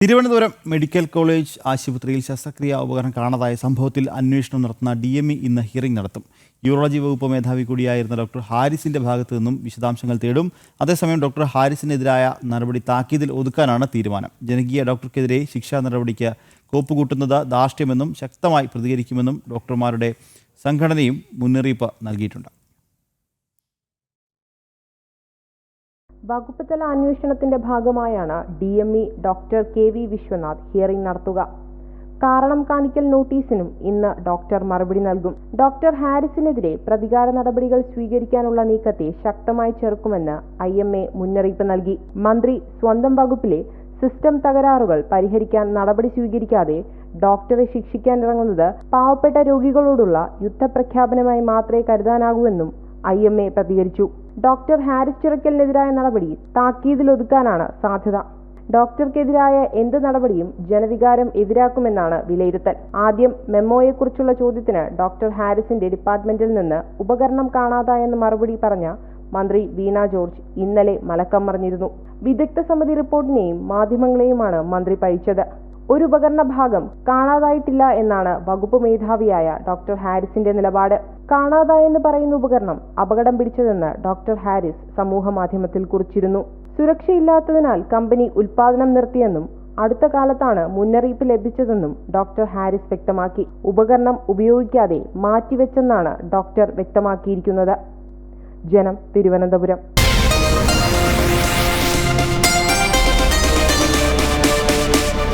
Thiruvananthapuram medical college ആശുപത്രിയിൽ ശസ്ത്രക്രിയാ ഉപകരണം കാണാതായ സംഭവത്തിൽ അന്വേഷണം നടത്തുന്ന ഡി എം ഇ ഇന്ന് ഹിയറിംഗ് നടത്തും. യൂറോളജി വകുപ്പ് മേധാവി കൂടിയായിരുന്ന ഡോക്ടർ ഹാരിസിന്റെ ഭാഗത്തു നിന്നും വിശദാംശങ്ങൾ തേടും. അതേസമയം ഡോക്ടർ ഹാരിസിനെതിരായ നടപടി താക്കീതിൽ ഒതുക്കാനാണ് തീരുമാനം. ജനകീയ ഡോക്ടർക്കെതിരെ ശിക്ഷാ നടപടിക്ക് കോപ്പുകൂട്ടുന്നത് ധാർഷ്ട്യമെന്നും ശക്തമായി പ്രതികരിക്കുമെന്നും ഡോക്ടർമാരുടെ സംഘടനയും മുന്നറിയിപ്പ് നൽകിയിട്ടുണ്ട്. വകുപ്പ് തല അന്വേഷണത്തിന്റെ ഭാഗമായാണ് D M E doctor K V Viswanath hearing നടത്തുക. കാരണം കാണിക്കൽ നോട്ടീസിനും ഇന്ന് ഡോക്ടർ മറുപടി നൽകും. ഡോക്ടർ ഹാരിസിനെതിരെ പ്രതികാര നടപടികൾ സ്വീകരിക്കാനുള്ള നീക്കത്തെ ശക്തമായി ചെറുക്കുമെന്ന് ഐ എം എ മുന്നറിയിപ്പ് നൽകി. മന്ത്രി സ്വന്തം വകുപ്പിലെ സിസ്റ്റം തകരാറുകൾ പരിഹരിക്കാൻ നടപടി സ്വീകരിക്കാതെ ഡോക്ടറെ ശിക്ഷിക്കാൻ ഇറങ്ങുന്നത് പാവപ്പെട്ട രോഗികളോടുള്ള യുദ്ധപ്രഖ്യാപനമായി മാത്രമേ കരുതാനാകൂവെന്നും ഐ എം എ പ്രതികരിച്ചു. ഡോക്ടർ ഹാരിസ് ചിറക്കലിനെതിരായ നടപടി താക്കീതിലൊതുക്കാനാണ് സാധ്യത. ഡോക്ടർക്കെതിരായ എന്ത് നടപടിയും ജനവികാരം എതിരാക്കുമെന്നാണ് വിലയിരുത്തൽ. ആദ്യം മെമ്മോയെക്കുറിച്ചുള്ള ചോദ്യത്തിന് ഡോക്ടർ ഹാരിസിന്റെ ഡിപ്പാർട്ട്മെന്റിൽ നിന്ന് ഉപകരണം കാണാതായെന്ന് മറുപടി പറഞ്ഞ മന്ത്രി വീണ ജോർജ് ഇന്നലെ മലക്കം മറിഞ്ഞിരുന്നു വിദഗ്ധ സമിതി റിപ്പോർട്ടിനെയും മാധ്യമങ്ങളെയുമാണ് മന്ത്രി പഴിച്ചത്. ഒരു ഉപകരണ ഭാഗം കാണാതായിട്ടില്ല എന്നാണ് വകുപ്പ് മേധാവിയായ ഡോക്ടർ ഹാരിസിന്റെ നിലപാട്. കാണാതായെന്ന് പറയുന്ന ഉപകരണം അപകടം പിടിച്ചതെന്ന് ഡോക്ടർ ഹാരിസ് സമൂഹ മാധ്യമത്തിൽ കുറിച്ചിരുന്നു. സുരക്ഷയില്ലാത്തതിനാൽ കമ്പനി ഉൽപാദനം നിർത്തിയെന്നും അടുത്ത കാലത്താണ് മുന്നറിയിപ്പ് ലഭിച്ചതെന്നും ഡോക്ടർ ഹാരിസ് വ്യക്തമാക്കി. ഉപകരണം ഉപയോഗിക്കാതെ മാറ്റിവെച്ചെന്നാണ് ഡോക്ടർ വ്യക്തമാക്കിയിരിക്കുന്നത്. ജനം തിരുവനന്തപുരം.